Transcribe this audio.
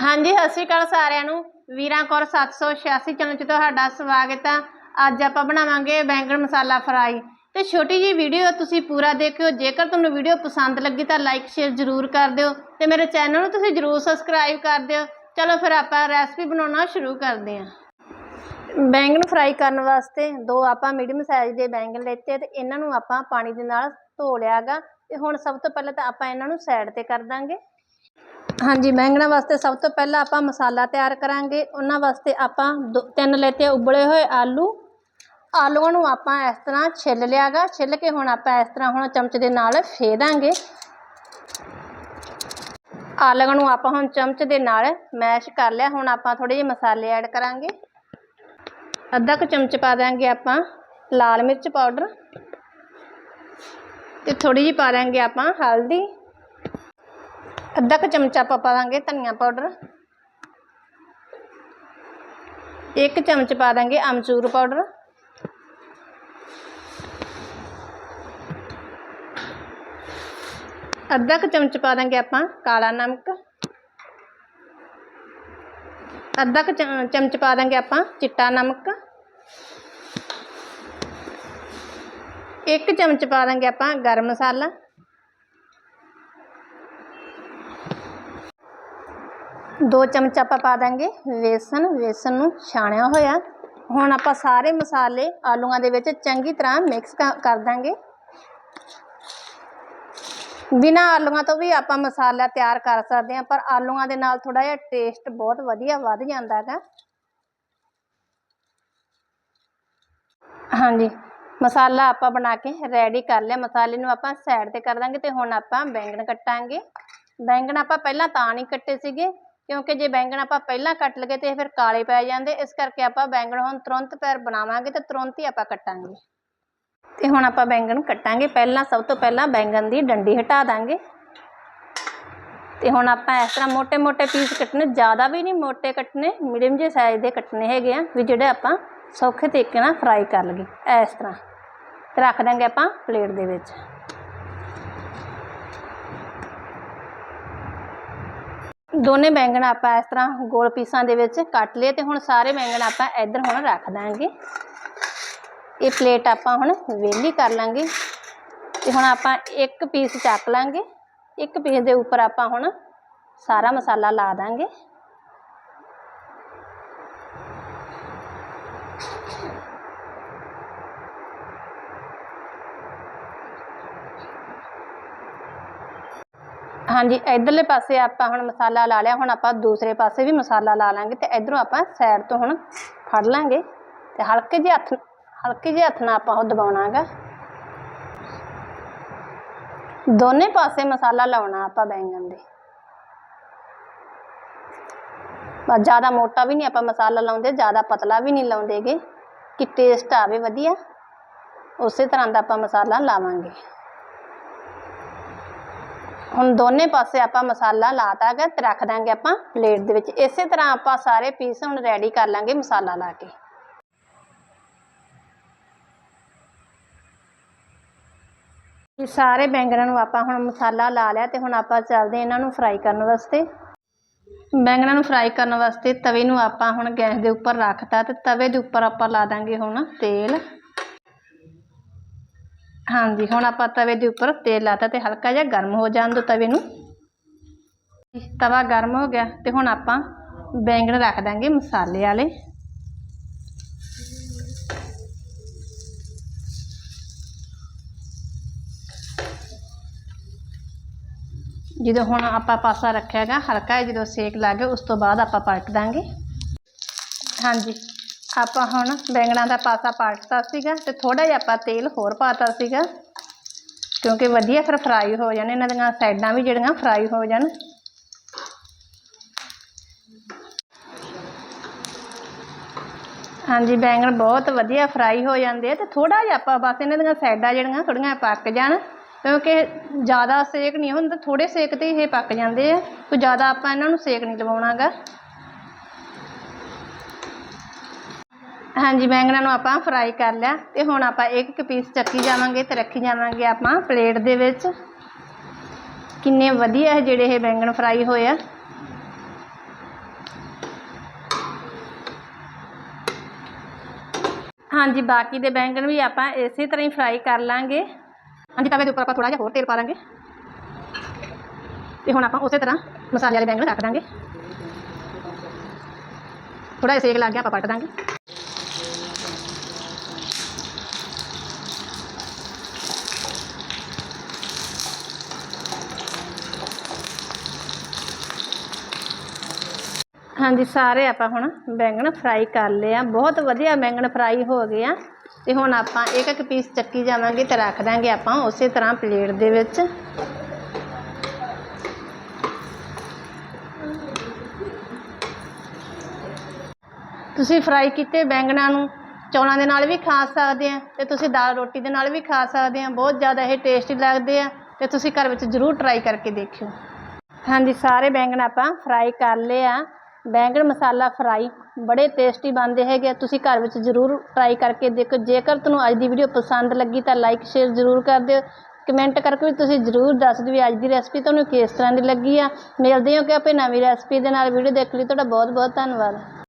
ਹਾਂਜੀ, ਸਤਿ ਸ਼੍ਰੀ ਅਕਾਲ ਸਾਰਿਆਂ ਨੂੰ। ਵੀਰਾਂ ਕੌਰ 786 ਚੈਨਲ 'ਚ ਤੁਹਾਡਾ ਸਵਾਗਤ ਆ। ਅੱਜ ਆਪਾਂ ਬਣਾਵਾਂਗੇ ਬੈਂਗਣ ਮਸਾਲਾ ਫਰਾਈ। ਤੇ ਛੋਟੀ ਜੀ ਵੀਡੀਓ ਤੁਸੀਂ ਪੂਰਾ ਦੇਖਿਓ। ਜੇਕਰ ਤੁਹਾਨੂੰ ਵੀਡੀਓ ਪਸੰਦ ਲੱਗੀ ਤਾਂ ਲਾਈਕ, ਸ਼ੇਅਰ ਜ਼ਰੂਰ ਕਰ ਦਿਓ। ਤੇ ਮੇਰੇ ਚੈਨਲ ਨੂੰ ਤੁਸੀਂ ਜ਼ਰੂਰ ਸਬਸਕ੍ਰਾਈਬ ਕਰ ਦਿਓ। ਚਲੋ ਫਿਰ ਆਪਾਂ ਰੈਸਪੀ ਬਣਾਉਣਾ ਸ਼ੁਰੂ ਕਰਦੇ ਹਾਂ। ਬੈਂਗਣ ਫਰਾਈ ਕਰਨ ਵਾਸਤੇ ਦੋ ਆਪਾਂ ਮੀਡੀਅਮ ਸਾਈਜ਼ ਦੇ ਬੈਂਗਣ ਲੈਤੇ ਤੇ ਇਹਨਾਂ ਨੂੰ ਆਪਾਂ ਪਾਣੀ ਦੇ ਨਾਲ ਧੋ ਲਿਆਗਾ ਤੇ ਹੁਣ ਸਭ ਤੋਂ ਪਹਿਲਾਂ ਤਾਂ ਆਪਾਂ ਇਹਨਾਂ ਨੂੰ ਸਾਈਡ ਤੇ ਕਰ ਦਾਂਗੇ। ਹਾਂਜੀ ਬੈਂਗਣਾ ਵਾਸਤੇ ਸਭ ਤੋਂ ਪਹਿਲਾਂ ਆਪਾਂ ਮਸਾਲਾ ਤਿਆਰ ਕਰਾਂਗੇ। ਉਹਨਾਂ ਵਾਸਤੇ ਆਪਾਂ ਦੋ, ਤਿੰਨ ਲੈਤੇ ਉਬਲੇ ਹੋਏ ਆਲੂ। ਆਲੂਆਂ ਨੂੰ ਆਪਾਂ ਇਸ ਤਰ੍ਹਾਂ ਛਿੱਲ ਲਿਆਗਾ। ਛਿੱਲ ਕੇ ਹੁਣ ਆਪਾਂ ਇਸ ਤਰ੍ਹਾਂ ਹੁਣ ਚਮਚ ਦੇ ਨਾਲ ਫੇ ਦਾਂਗੇ। ਆਲੂਆਂ ਨੂੰ ਆਪਾਂ ਹੁਣ ਚਮਚ ਦੇ ਨਾਲ ਮੈਸ਼ ਕਰ ਲਿਆ। ਹੁਣ ਆਪਾਂ ਥੋੜੇ ਜਿਹੇ ਮਸਾਲੇ ਐਡ ਕਰਾਂਗੇ। ਅੱਧਾ ਕੁ ਚਮਚ ਪਾ ਦਾਂਗੇ ਆਪਾਂ ਲਾਲ ਮਿਰਚ ਪਾਊਡਰ। ਤੇ ਥੋੜੀ ਜਿਹੀ ਪਾ ਦਾਂਗੇ ਆਪਾਂ ਹਲਦੀ। ਅੱਧਾ ਕੁ ਚਮਚਾ ਆਪਾਂ ਪਾ ਦਾਂਗੇ ਧਨੀਆ ਪਾਊਡਰ। ਇੱਕ ਚਮਚ ਪਾ ਦਾਂਗੇ ਅਮਚੂਰ ਪਾਊਡਰ। ਅੱਧਾ ਕੁ ਚਮਚ ਪਾ ਦਾਂਗੇ ਆਪਾਂ ਕਾਲਾ ਨਮਕ। ਅੱਧਾ ਕੁ ਚਮਚ ਪਾ ਦਾਂਗੇ ਆਪਾਂ ਚਿੱਟਾ ਨਮਕ। ਇੱਕ ਚਮਚ ਪਾ ਦਾਂਗੇ ਆਪਾਂ ਗਰਮ ਮਸਾਲਾ। ਦੋ ਚਮਚ ਆਪਾਂ ਪਾ ਦਾਂਗੇ ਵੇਸਣ ਵੇਸਣ ਨੂੰ ਛਾਣਿਆ ਹੋਇਆ। ਹੁਣ ਆਪਾਂ ਸਾਰੇ ਮਸਾਲੇ ਆਲੂਆਂ ਦੇ ਵਿੱਚ ਚੰਗੀ ਤਰ੍ਹਾਂ ਮਿਕਸ ਕਰ ਦਾਂਗੇ। ਬਿਨਾ ਆਲੂਆਂ ਤੋਂ ਵੀ ਆਪਾਂ ਮਸਾਲਾ ਤਿਆਰ ਕਰ ਸਕਦੇ ਹਾਂ, ਪਰ ਆਲੂਆਂ ਦੇ ਨਾਲ ਥੋੜਾ ਜਿਹਾ ਟੇਸਟ ਬਹੁਤ ਵਧੀਆ ਵੱਧ ਜਾਂਦਾ ਹੈਗਾ। ਹਾਂਜੀ, ਮਸਾਲਾ ਆਪਾਂ ਬਣਾ ਕੇ ਰੈਡੀ ਕਰ ਲਿਆ। ਮਸਾਲੇ ਨੂੰ ਆਪਾਂ ਸਾਈਡ ਤੇ ਕਰ ਦਾਂਗੇ ਤੇ ਹੁਣ ਆਪਾਂ ਬੈਂਗਣ ਕੱਟਾਂਗੇ। ਬੈਂਗਣ ਆਪਾਂ ਪਹਿਲਾਂ ਤਾਂ ਨਹੀਂ ਕੱਟੇ ਸੀਗੇ ਕਿਉਂਕਿ ਜੇ ਬੈਂਗਣ ਆਪਾਂ ਪਹਿਲਾਂ ਕੱਟ ਲਗੇ ਤੇ ਫਿਰ ਕਾਲੇ ਪੈ ਜਾਂਦੇ, ਇਸ ਕਰਕੇ ਆਪਾਂ ਬੈਂਗਣ ਹੁਣ ਤੁਰੰਤ ਪੈਰ ਬਣਾਵਾਂਗੇ ਤੇ ਤੁਰੰਤ ਹੀ ਆਪਾਂ ਕੱਟਾਂਗੇ। ਤੇ ਹੁਣ ਆਪਾਂ ਬੈਂਗਣ ਕੱਟਾਂਗੇ, ਪਹਿਲਾਂ ਸਭ ਤੋਂ ਪਹਿਲਾਂ ਬੈਂਗਣ ਦੀ ਡੰਡੀ ਹਟਾ ਦਾਂਗੇ। ਤੇ ਹੁਣ ਆਪਾਂ ਇਸ ਤਰ੍ਹਾਂ ਮੋٹے-ਮੋٹے ਪੀਸ ਕੱਟਨੇ ਜ਼ਿਆਦਾ ਵੀ ਨਹੀਂ ਮੋٹے ਕੱਟਨੇ ਮੀਡੀਅਮ ਜਿਹੇ ਸਾਈਜ਼ ਦੇ ਕੱਟਨੇ ਹੈਗੇ ਆ, ਵੀ ਜਿਹੜੇ ਆਪਾਂ ਸੌਖੇ ਤਰੀਕੇ ਨਾਲ ਫਰਾਈ ਕਰ ਲਈਏ, ਇਸ ਤਰ੍ਹਾਂ। ਰੱਖ ਦਾਂਗੇ ਆਪਾਂ ਪਲੇਟ ਦੇ ਵਿੱਚ। ਦੋਨੇ ਬੈਂਗਣ ਆਪਾਂ ਇਸ ਤਰ੍ਹਾਂ ਗੋਲ ਪੀਸਾਂ ਦੇ ਵਿੱਚ ਕੱਟ ਲਏ ਤੇ ਹੁਣ ਸਾਰੇ ਬੈਂਗਣ ਆਪਾਂ ਇੱਧਰ ਹੁਣ ਰੱਖ ਦਾਂਗੇ। ਇਹ ਪਲੇਟ ਆਪਾਂ ਹੁਣ ਵੇਲੀ ਕਰ ਲਾਂਗੇ ਤੇ ਹੁਣ ਆਪਾਂ ਇੱਕ ਪੀਸ ਚੱਕ ਲਾਂਗੇ। ਇੱਕ ਪੀਸ ਦੇ ਉੱਪਰ ਆਪਾਂ ਹੁਣ ਸਾਰਾ ਮਸਾਲਾ ਲਾ ਦਾਂਗੇ। ਹਾਂਜੀ ਇਧਰਲੇ ਪਾਸੇ ਆਪਾਂ ਹੁਣ ਮਸਾਲਾ ਲਾ ਲਿਆ, ਹੁਣ ਆਪਾਂ ਦੂਸਰੇ ਪਾਸੇ ਵੀ ਮਸਾਲਾ ਲਾ ਲਾਂਗੇ ਤੇ ਇਧਰੋਂ ਆਪਾਂ ਸਾਈਡ ਤੋਂ ਹੁਣ ਫੜ ਲਾਂਗੇ ਤੇ ਹਲਕੇ ਜਿਹੇ ਹੱਥ, ਹਲਕੇ ਜਿਹੇ ਹੱਥ ਨਾਲ ਆਪਾਂ ਉਹ ਦਬਾਉਣਾਗਾ। ਦੋਨੇ ਪਾਸੇ ਮਸਾਲਾ ਲਾਉਣਾ ਆਪਾਂ ਬੈਂਗਣ ਦੇ। ਬਸ ਜ਼ਿਆਦਾ ਮੋਟਾ ਵੀ ਨਹੀਂ ਆਪਾਂ ਮਸਾਲਾ ਲਾਉਂਦੇ, ਜ਼ਿਆਦਾ ਪਤਲਾ ਵੀ ਨਹੀਂ ਲਾਉਂਦੇਗੇ। ਕਿ ਟੇਸਟ ਆਵੇ ਵਧੀਆ, ਉਸੇ ਤਰ੍ਹਾਂ ਦਾ ਆਪਾਂ ਮਸਾਲਾ ਲਾਵਾਂਗੇ। ਹੁਣ ਦੋਨੇ ਪਾਸੇ ਆਪਾਂ ਮਸਾਲਾ ਲਾਤਾ ਹੈਗਾ, ਤੇ ਰੱਖ ਦਾਂਗੇ ਆਪਾਂ ਪਲੇਟ ਦੇ ਵਿੱਚ। ਇਸੇ ਤਰ੍ਹਾਂ ਆਪਾਂ ਸਾਰੇ ਪੀਸ ਹੁਣ ਰੈਡੀ ਕਰ ਲਾਂਗੇ ਮਸਾਲਾ ਲਾ ਕੇ। ਇਹ ਸਾਰੇ ਬੈਂਗਣਾਂ ਨੂੰ ਆਪਾਂ ਹੁਣ ਮਸਾਲਾ ਲਾ ਲਿਆ ਤੇ ਹੁਣ ਆਪਾਂ ਚੱਲਦੇ ਇਹਨਾਂ ਨੂੰ ਫਰਾਈ ਕਰਨ ਵਾਸਤੇ। ਬੈਂਗਣਾਂ ਨੂੰ ਫਰਾਈ ਕਰਨ ਵਾਸਤੇ ਤਵੇ ਨੂੰ ਆਪਾਂ ਹੁਣ ਗੈਸ ਦੇ ਉੱਪਰ ਰੱਖਤਾ ਤੇ ਤਵੇ ਦੇ ਉੱਪਰ ਆਪਾਂ ਲਾ ਦਾਂਗੇ ਹੁਣ ਤੇਲ। ਹਾਂਜੀ, ਹੁਣ ਆਪਾਂ ਤਵੇ ਦੇ ਉੱਪਰ ਤੇਲ ਲਾਤਾ ਤੇ ਹਲਕਾ ਜਿਹਾ ਗਰਮ ਹੋ ਜਾਣ ਦੋ ਤਵੇ ਨੂੰ। ਤਵਾ ਗਰਮ ਹੋ ਗਿਆ ਤੇ ਹੁਣ ਆਪਾਂ ਬੈਂਗਣ ਰੱਖ ਦਾਂਗੇ ਮਸਾਲੇ ਵਾਲੇ। ਜਦੋਂ ਹੁਣ ਆਪਾਂ ਪਾਸਾ ਰੱਖਿਆ ਹੈਗਾ ਹਲਕਾ ਜਿਹਾ ਜਦੋਂ ਸੇਕ ਲੱਗ ਗਿਆ ਉਸ ਤੋਂ ਬਾਅਦ ਆਪਾਂ ਪਲਟ ਦਾਂਗੇ। ਹਾਂਜੀ। ਆਪਾਂ ਹੁਣ ਬੈਂਗਣਾਂ ਦਾ ਪਾਸਾ ਪਲਟਤਾ ਸੀਗਾ ਤੇ ਥੋੜਾ ਜਿਹਾ ਆਪਾਂ ਤੇਲ ਹੋਰ ਪਾਤਾ ਸੀਗਾ। ਕਿਉਂਕਿ ਵਧੀਆ ਫਿਰ ਫਰਾਈ ਹੋ ਜਾਣ, ਇਹਨਾਂ ਦੀਆਂ ਸਾਈਡਾਂ ਵੀ ਜਿਹੜੀਆਂ ਫਰਾਈ ਹੋ ਜਾਣ। ਹਾਂਜੀ, ਬੈਂਗਣ ਬਹੁਤ ਵਧੀਆ ਫਰਾਈ ਹੋ ਜਾਂਦੇ ਆ ਤੇ ਥੋੜਾ ਜਿਹਾ ਆਪਾਂ ਬਸ ਇਹਨਾਂ ਦੀਆਂ ਸਾਈਡਾਂ ਜਿਹੜੀਆਂ ਥੋੜੀਆਂ ਪੱਕ ਜਾਣ। ਕਿਉਂਕਿ ਜ਼ਿਆਦਾ ਸੇਕ ਨਹੀਂ ਹੁੰਦਾ ਥੋੜੇ ਸੇਕ ਤੇ ਇਹ ਪੱਕ ਜਾਂਦੇ ਆ। ਕੋਈ ਜ਼ਿਆਦਾ ਆਪਾਂ ਇਹਨਾਂ ਨੂੰ ਸੇਕ ਨਹੀਂ ਲਵਾਉਣਾਗਾ। ਹਾਂਜੀ, ਬੈਂਗਣਾਂ ਨੂੰ ਆਪਾਂ ਫਰਾਈ ਕਰ ਲਿਆ ਤੇ ਹੁਣ ਆਪਾਂ ਇੱਕ ਇੱਕ ਪੀਸ ਚੱਕੀ ਜਾਵਾਂਗੇ ਤੇ ਰੱਖੀ ਜਾਵਾਂਗੇ ਆਪਾਂ ਪਲੇਟ ਦੇ ਵਿੱਚ। ਕਿੰਨੇ ਵਧੀਆ ਹੈ ਜਿਹੜੇ ਇਹ ਬੈਂਗਣ ਫਰਾਈ ਹੋਏ ਆ। ਹਾਂਜੀ, ਬਾਕੀ ਦੇ ਬੈਂਗਣ ਵੀ ਆਪਾਂ ਇਸੇ ਤਰ੍ਹਾਂ ਹੀ ਫਰਾਈ ਕਰ ਲਾਂਗੇ। ਹਾਂਜੀ, ਤਵੇ ਇਹਦੇ ਉੱਪਰ ਆਪਾਂ ਥੋੜਾ ਜਿਹਾ ਹੋਰ ਤੇਲ ਪਾ ਲਾਂਗੇ। ਤੇ ਹੁਣ ਆਪਾਂ ਉਸੇ ਤਰ੍ਹਾਂ ਮਸਾਲੇ ਵਾਲੇ ਬੈਂਗਣ ਰੱਖ ਦਾਂਗੇ। ਥੋੜਾ ਜਿਹਾ ਸੇਕ ਲੱਗ ਗਿਆ ਆਪਾਂ ਪੱਟ ਦਾਂਗੇ। ਹਾਂਜੀ, ਸਾਰੇ ਆਪਾਂ ਹੁਣ ਬੈਂਗਣ ਫਰਾਈ ਕਰ ਲਏ ਆ। ਬਹੁਤ ਵਧੀਆ ਬੈਂਗਣ ਫਰਾਈ ਹੋ ਗਏ ਆ। ਤੇ ਹੁਣ ਆਪਾਂ ਇੱਕ ਇੱਕ ਪੀਸ ਚੱਕੀ ਜਾਵਾਂਗੇ ਤੇ ਰੱਖ ਦਾਂਗੇ ਆਪਾਂ ਉਸੇ ਤਰ੍ਹਾਂ ਪਲੇਟ ਦੇ ਵਿੱਚ। ਤੁਸੀਂ ਫਰਾਈ ਕੀਤੇ ਬੈਂਗਣਾਂ ਨੂੰ, ਚੌਲਾਂ ਦੇ ਨਾਲ ਵੀ ਖਾ ਸਕਦੇ ਆ ਤੇ ਤੁਸੀਂ ਦਾਲ ਰੋਟੀ ਦੇ ਨਾਲ ਵੀ ਖਾ ਸਕਦੇ ਆ। ਬਹੁਤ ਜ਼ਿਆਦਾ ਇਹ ਟੇਸਟੀ ਲੱਗਦੇ ਆ ਤੇ ਤੁਸੀਂ ਘਰ ਵਿੱਚ ਜ਼ਰੂਰ ਟਰਾਈ ਕਰਕੇ ਦੇਖਿਓ। ਹਾਂਜੀ, ਸਾਰੇ ਬੈਂਗਣ ਆਪਾਂ ਫਰਾਈ ਕਰ ਲਏ ਆ। ਬੈਂਗਣ ਮਸਾਲਾ ਫਰਾਈ ਬੜੇ ਟੇਸਟੀ ਬਣਦੇ ਹੈਗੇ ਆ। ਤੁਸੀਂ ਘਰ ਵਿੱਚ ਜ਼ਰੂਰ ਟਰਾਈ ਕਰਕੇ ਦੇਖੋ। ਜੇਕਰ ਤੁਹਾਨੂੰ ਅੱਜ ਦੀ ਵੀਡੀਓ ਪਸੰਦ ਲੱਗੀ ਤਾਂ ਲਾਈਕ ਸ਼ੇਅਰ ਜ਼ਰੂਰ ਕਰ ਦਿਓ। ਕਮੈਂਟ ਕਰਕੇ ਵੀ ਤੁਸੀਂ ਜ਼ਰੂਰ ਦੱਸ ਦਿਓ ਵੀ ਅੱਜ ਦੀ ਰੈਸਪੀ ਤੁਹਾਨੂੰ ਕਿਸ ਤਰ੍ਹਾਂ ਦੀ ਲੱਗੀ ਆ। ਮਿਲਦੇ ਹਾਂ ਕਿ ਆਪੇ ਨਵੀਂ ਰੈਸਪੀ ਦੇ ਨਾਲ। ਵੀਡੀਓ ਦੇਖ ਲਈ ਤੁਹਾਡਾ ਬਹੁਤ ਬਹੁਤ ਧੰਨਵਾਦ।